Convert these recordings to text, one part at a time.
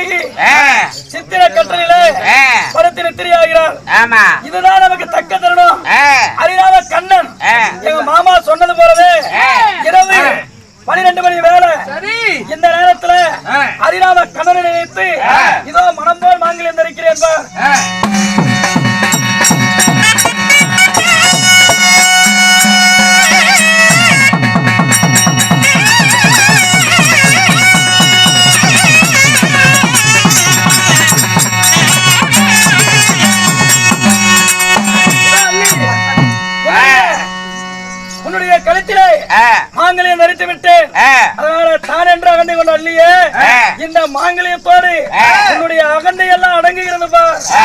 தேகி ஆ, சித்திர கட்டளையிலே படத்தில் நித்திரையாகிறார் ஆமா. இதுதான் நமக்கு தக்க தருணம். ஆ, ஹரிராம கண்ணன். எங்க மாமா சொன்னது போலவே. இரவு பனிரெண்டு மணி வேலை சரி. இந்த நேரத்துல ஆ. ஹரிராம கண்ணனை நினைத்து. இதோ மனம் போல் மாங்கிலம் தரிக்கிறேன் விட்டேன் ஆ, அதனால தான் என்று அகந்தை கொண்டு அல்லையே. இந்த மாங்கலியத்தோடு ஆ. உன்னுடைய அகந்தை எல்லாம் அடங்குகிறது பார் ஆ.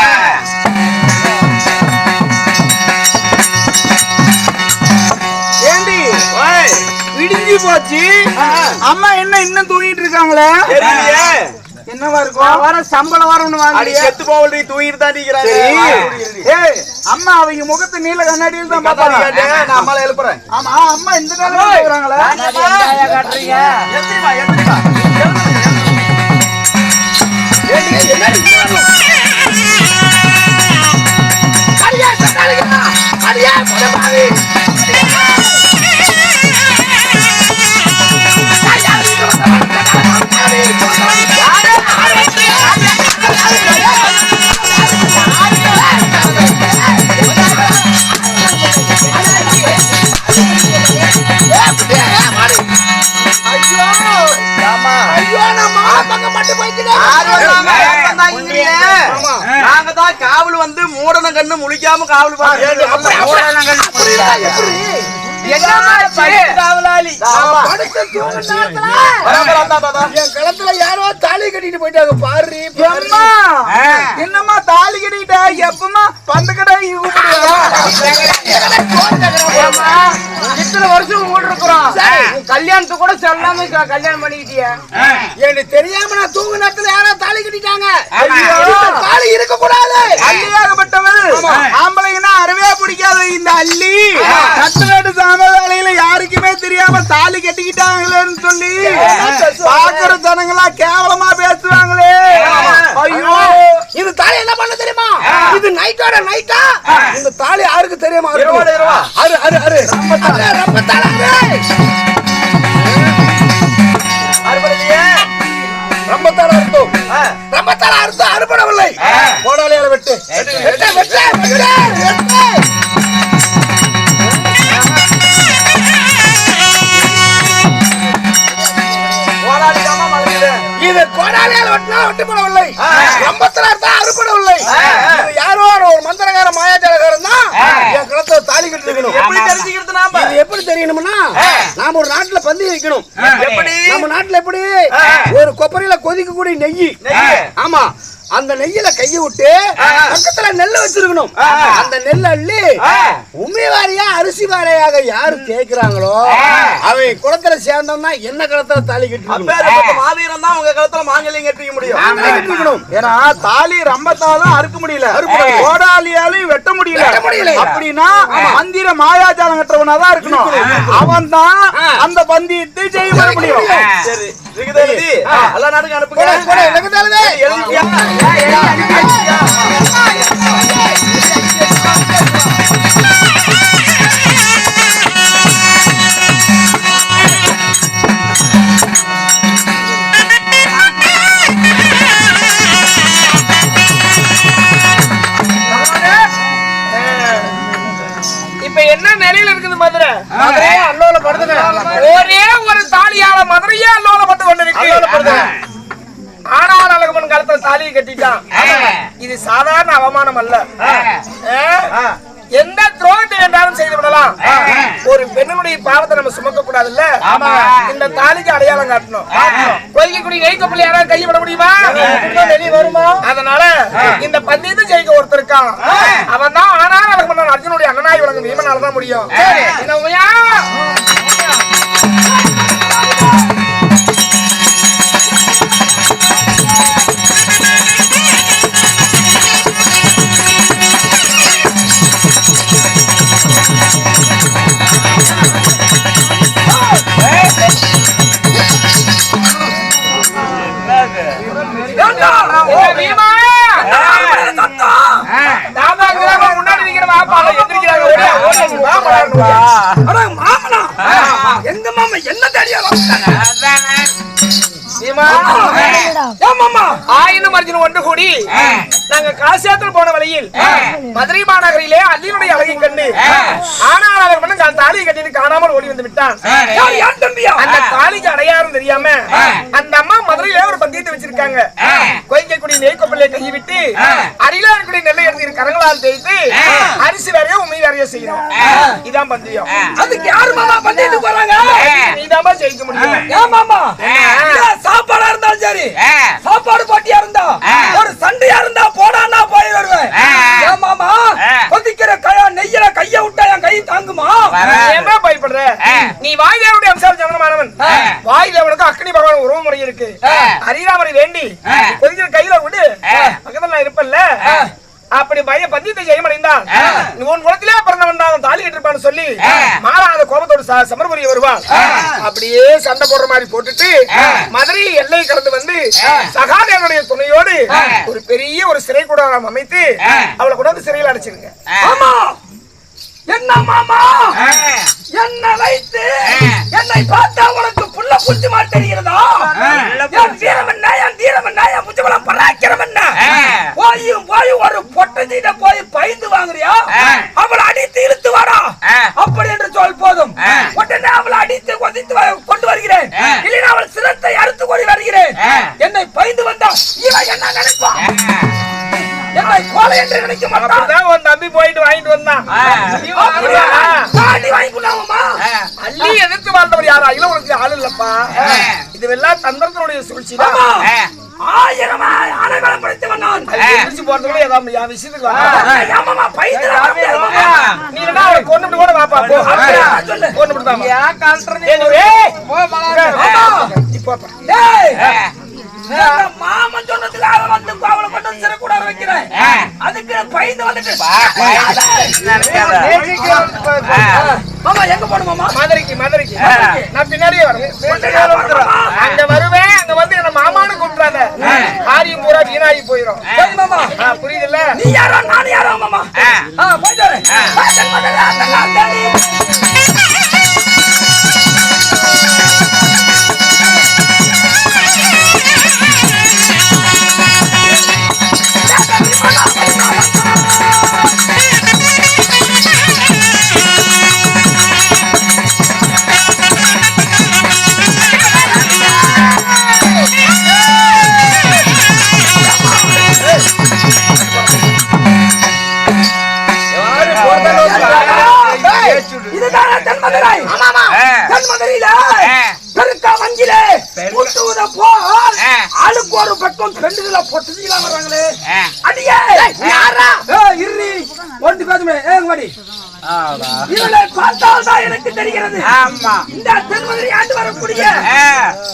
ஏண்டி? விடிஞ்சு போச்சு. அம்மா என்ன இன்னும் தூங்கிட்டு இருக்காங்களே? தெரியலையே. என்னவா இருக்கும்? வர சம்பளம் வரணும் அடி வாங்கி செத்து போவல்டி தூங்கிட்டு தான் நிக்கிறாங்க. ஏய் அம்மா அவங்க முகத்து நீல கண்ணாடியில் தான் பாப்பாங்க நான் அம்மாளை எழுப்புறேன். ஆமா அம்மா இந்த காலம் போறாங்களா? காட்டுறீங்க? என்னடி வேணும்? அடியே. அடியே, நாங்க தான் காவல் வந்து மூடன கண்ணு முழிக்காம காவல் என் களத்துல யாரோ தாலி கட்டிட்டு போயிட்டாங்க. பாரு என்னம்மா தாலி கட்டிட்ட எப்பமா பந்து கடை இத்தனை வருஷம் ஓடி இருக்கிறோம். கல்யாணத்துக்கு கூட சொல்லாம கல்யாணம் பண்ணிக்கிட்டியா. எனக்கு தெரியாம நான் தூங்கு நேரத்துல யாரோ தாலி கட்டிட்டாங்க. தாலி இருக்க கூடாது அள்ளியாகப்பட்டவர் ஆம்பளைங்கன்னா அறவே பிடிக்காத இந்த அள்ளி. கட்டுநாட்டு சாம வேலையில யாருக்குமே தெரியாம தாலி கட்டிக்கிட்டாங்களேன்னு சொல்லி பாக்குற ஜனங்களா கேவலமா பேசுவாங்களே. ஐயோ. இது தாலி என்ன பண்ண தெரியுமா? இது நைட்டோட நைட்டா இந்த தாலி யாருக்கு தெரியுமா? அரு அரு அரு. ரொம்ப தாலி ரொம்ப தால அர்த்தம் ரொம்ப தால அர்த்தம் அறுபடவில்லை. போடாலியால வெட்டு வெட்டு வெட்டு. அறுபடவில்லை யாரோ ஒரு மந்திரகார மாயாஜாலகாரன் தான் என் குளத்தை தாலி கட்டி இருக்கணும் எப்படி தெரிஞ்சுக்கிறது நாம? இது எப்படி தெரியணும்னா நாம ஒரு நாட்டுல பந்தி வைக்கணும். எப்படி? நம்ம நாட்டுல எப்படி? ஒரு கொப்பரையில கொதிக்க கூடிய நெய் ஆமா. அந்த நெய்யில கைய விட்டு பக்கத்துல நெல்லை வச்சிருக்கணும். அந்த நெல் அள்ளி உண்மை வாரியா அரிசி வாரியாக யாரு கேக்குறாங்களோ அவன் குளத்துல சேர்ந்தோம்னா என்ன குளத்துல தாலி கட்டி மாவீரம் தான் உங்க காலத்துல மாங்கல்யம் கட்டிக்க முடியும். ஏன்னா தாலி ரம்பத்தாலும் அறுக்க முடியல. கோடாலியாலையும் வெட்ட முடியல. அப்படின்னா மந்திர மாயாஜாலம் கட்டுறவனா தான் இருக்கணும் அவன் தான் அந்த பந்தியத்தை வர முடியும். சரி. எழுதி எல்லா நாட்டுக்கும் அனுப்புங்க காலத்துல தாலியை கட்டிட்டான். இது சாதாரண அவமானம் அல்ல? எந்த துரோகத்தை வேண்டாலும் செய்து விடலாம். ஒரு பெண்ணுடைய பாவத்தை நம்ம சுமக்க கூடாதுல்ல இந்த தாலிக்கு அடையாளம் காட்டணும். கொதிக்கக்கூடிய நெய் கப்பல் யாராவது கையை விட முடியுமா? வெளியே வருமா? அதனால இந்த பந்தயத்தை ஜெயிக்க ஒருத்தர் இருக்கான். அவன் தான் ஆனால் அழகமன் அர்ஜுனுடைய அண்ணனாய் விளங்கும். பீமனால தான் முடியும். என்ன உண்மையா? எங்க மாமா என்ன தெரியும் ஆயினும் மர்ஜினும் ஒன்று கூடி நாங்க காசியாத்தில் போன வழியில் மதுரை மாநகரிலே அல்லினுடைய அழகை கண்டு ஆனால் அவர் மட்டும் தாலியை கட்டிட்டு காணாமல் ஓடி வந்து விட்டான். அந்த தாலிக்கு அடையாறும் தெரியாம அந்த அம்மா மதுரையில ஒரு பந்தயத்தை வச்சிருக்காங்க. கோயிக்கக்கூடிய நெய்க்கொப்பல்லை கையை விட்டு அருகில இருக்கக்கூடிய நெல்லை எடுத்து கரங்களால் தேய்த்து அரிசி வேறையோ உண்மை வேறையோ செய்யணும் இதான் பந்தயம். அதுக்கு யாரு மாமா பண்ணிட்டு போறாங்க? நீதாம்மா ஜெயிக்க முடியும். சாப்பாடு போட்டியா இருந்தா ஒரு சண்டையா இருந்தா போடான்னா போய் வருவேன் மாமா கொதிக்கிற கையா நெய்யில கைய விட்டா என் கை தாங்குமா? ஏம்மா பயப்படுற? நீ வாய் தேவனுடைய அம்சால் ஜனனமானவன் வாய் தேவனுக்கு அக்னி பகவான் உறவு முறை இருக்கு. ஹரிராமரை வேண்டி கொதிக்கிற கையில விடு. பக்கத்துல நான் இருப்பல்ல அப்படி பய பந்தயத்தை ஜெயமடைந்தான். உன் குலத்திலே பிறந்தவன் தான் தாலி கட்டிருப்பான்னு சொல்லி மாறாத கோபத்தோடு சமர்புரிய வருவான் அப்படியே சண்டை போடுற மாதிரி போட்டுட்டு மதுரை எல்லை கடந்து வந்து சகாதேவனுடைய துணையோடு ஒரு பெரிய ஒரு சிறை கூடம் அமைத்து அவளை கொண்டு வந்து சிறையில் அடைச்சிருங்க. மாமா! என்ன மாமா? என்ன வைத்து என்னை பார்த்தா உனக்கு புள்ள புடிச்சு மாட்டேங்கிறதா என் வீரம் என்ன என் தீரம் என்ன என் புஜபலம் பராக்கிரம் என்ன போயும் போய் பொட்டஞ்சிட்ட போய் பயந்து வாங்குறியா? அவளை அடித்து இழுத்து வாடா. அப்படி என்று சொல் போதும். உடனே அவளை அடித்து கொதித்து கொண்டு வருகிறேன். இல்லைன்னா அவள் சிரத்தை அறுத்து கொண்டு வருகிறேன். என்னை பயந்து வந்தா இவன் என்ன நினைப்பான்? என்னை கோலை என்று நினைக்க மாட்டான். அப்படிதான் உன் தம்பி போயிட்டு வாங்கிட்டு வந்தான். நீ வாங்குறியா? பாட்டி வாங்கி கொண்டாங்கம்மா. அள்ளி எதிர்த்து வாழ்ந்தவர் யாரா? இல்ல உனக்கு ஆள் இல்லப்பா. இதுவெல்லாம் தந்திரத்தினுடைய சூழ்ச்சி தான். ஆயிரம் படைத்தவன் நான் போறதுக்குள்ள ஏதாவது என் விஷயத்துக்கு. நீ என்ன அவளை கொண்டுட்டு கூட வாப்பா போ. அப்படியா? மாமா எங்க போகணும் மாமா? மதுரைக்கு மதுரைக்கு நான் பின்னாடியே வரேன். அங்க வருவேன் அங்க வந்து என்ன மாமான்னு கூப்பிடாத ஆரியம் பூரா வீணாகி போயிடும் மாமா. ஆ, புரியுதுல்ல? நீ யாரோ நான் யாரோ மாமா. போயிட்டு வரேன். ஆளுக்கு ஒரு பக்கம் பெண்டுகளை பொட்டுலாம் வர்றாங்களே. அடியே யாரா? ஒன்று பேசுமே ஏங்க இவளை எனக்கு தெரிகிறது. ஆமா. இந்த தென்மதுரை ஆண்டு வரக்கூடிய.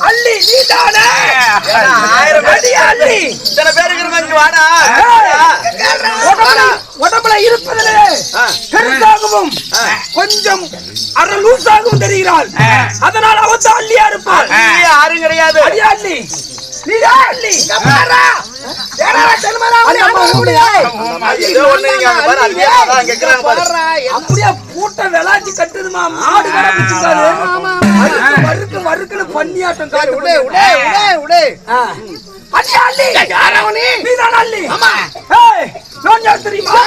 அள்ளி நீதானே ஆயிரம் அடி அள்ளி. இத்தனை பேர் இருக்கிறவங்க இங்க வாடா. உடம்புல இருப்பதிலே பெருசாகவும் கொஞ்சம் அரை லூசாகவும் தெரிகிறாள். அதனால் தான் அள்ளியா இருப்பாள். யாரும் கிடையாது. அடியா அள்ளி. நீதான் அள்ளி. ஏதோ ஒண்ணு இங்க அங்க பாரு, அங்கே அதான் அங்க இருக்கிறாங்க பாரு. அப்படியே பூட்ட விளாச்சி கட்டுதுமா மாடு வறுக்கு வறுக்கு வறுக்குன்னு பண்ணியாட்டம் காட்டு உடே உடே உடே உடே. அடியா அள்ளி. நீதான் அள்ளி? ஏய். யார் தெரியுமா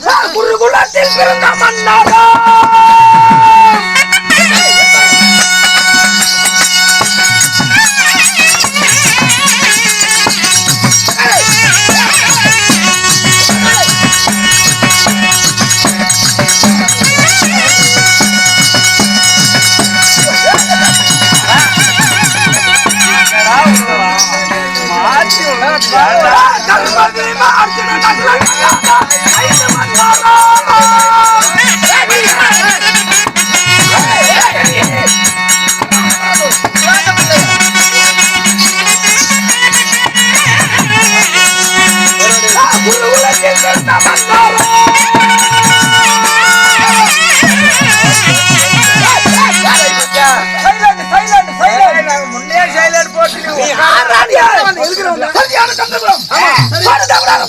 நான் குருகுலத்தில் பிறந்த மன்னாரா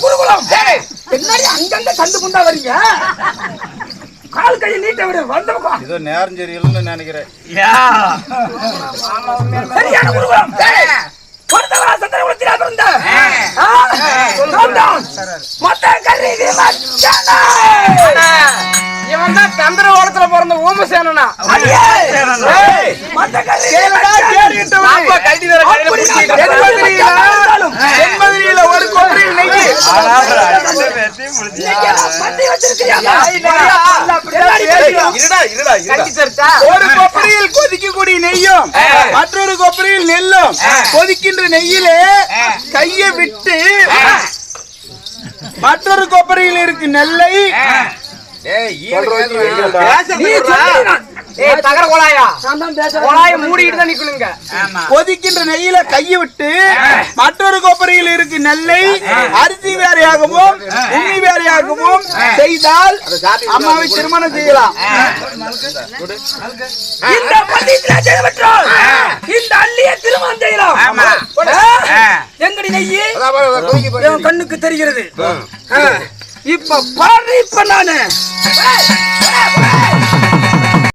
குருகுலம். என்னடி அங்கங்க கொண்டா வரீங்க. கால் கையை நீட்ட விடு வந்த பக்கம் ஏதோ நேரம் சரியில்லைன்னு நினைக்கிறேன் சரியான குருகுலம். பிறந்த. மொத்த கருவி மச்சானே. இவன் தான் சந்திர ஓடத்துல பிறந்த ஊமசேனனா ஒரு கொப்பரையில் கொதிக்கக்கூடிய நெய்யும் மற்றொரு கொப்பரையில் நெல்லும் கொதிக்கின்ற நெய்யிலே கையை விட்டு மற்றொரு கொப்பரையில் இருக்கு நெல்லை. நீ சொல்லி நான் ஏய் தகர கொலாயா. கொலாய மூடிட்டு தான் நிக்கணுங்க. கொதிக்கின்ற நெய்யில கையை விட்டு மற்றொரு கொப்பரையில் இருக்கு நெல்லை அரிசி வேறையாகவும் உண்ணி வேறையாகவும் செய்தால் அம்மாவை திருமணம் செய்யலாம். இந்த பள்ளியத்திலே ஜெயபெற்றால் இந்த அள்ளிய திருமணம் செய்யலாம்? எங்கடி நெய்யி? கண்ணுக்கு தெரிகிறது. இப்ப பாரு இப்ப நானு.